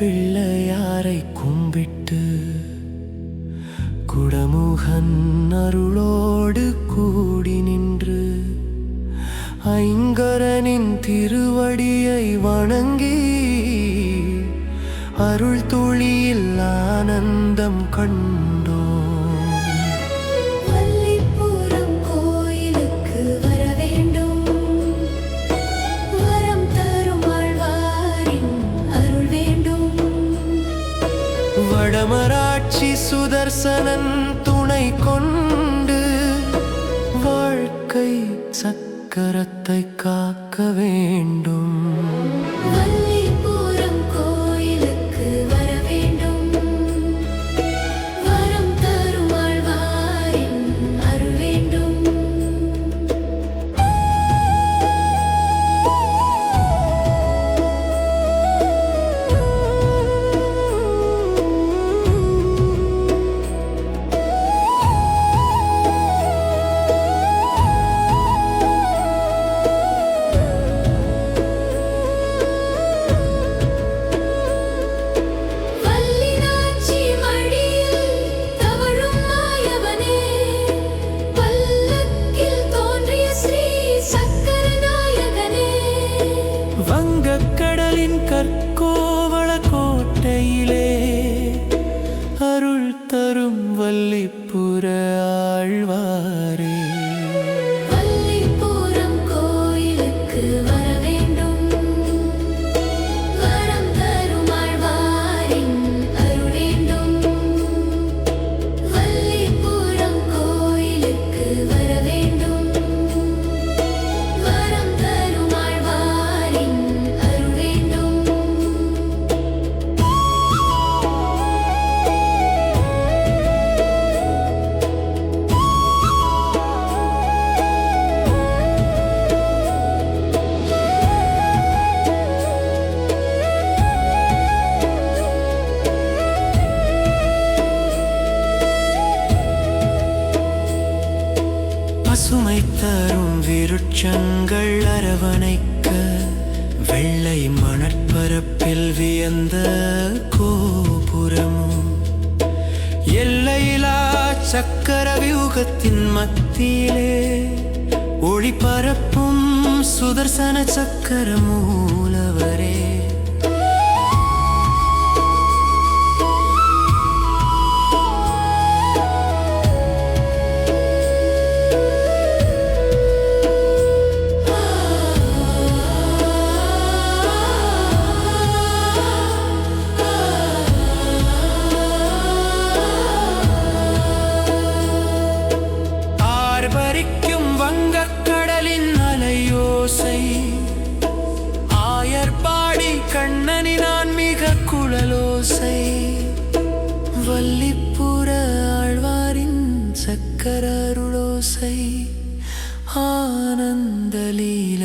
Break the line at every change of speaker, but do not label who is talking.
பிள்ளையாரை கும்பிட்டு குடமுகன் அருளோடு கூடி நின்று ஐங்கரனின் திருவடியை வணங்கி அருள் துளியில் ஆனந்தம் கண் சுதர்சனன் துணை கொண்டு வாழ்க்கை சக்கரத்தை காக்க வேண்டும். வங்கக்கடலின் கற்கோவள கோட்டையிலே அருள் தரும் வல்லிப்புற ஆழ்வாரே
வரவேண்டும்
பசுமை தரும் விருட்சங்கள் அரவணைக்க வெள்ளை மணற்பரப்பில் வியந்த கோபுரமும் எல்லையிலா சக்கர வியூகத்தின் மத்தியிலே ஒளி பரப்பும் சுதர்சன சக்கர மூலவரே ചന്ദലീല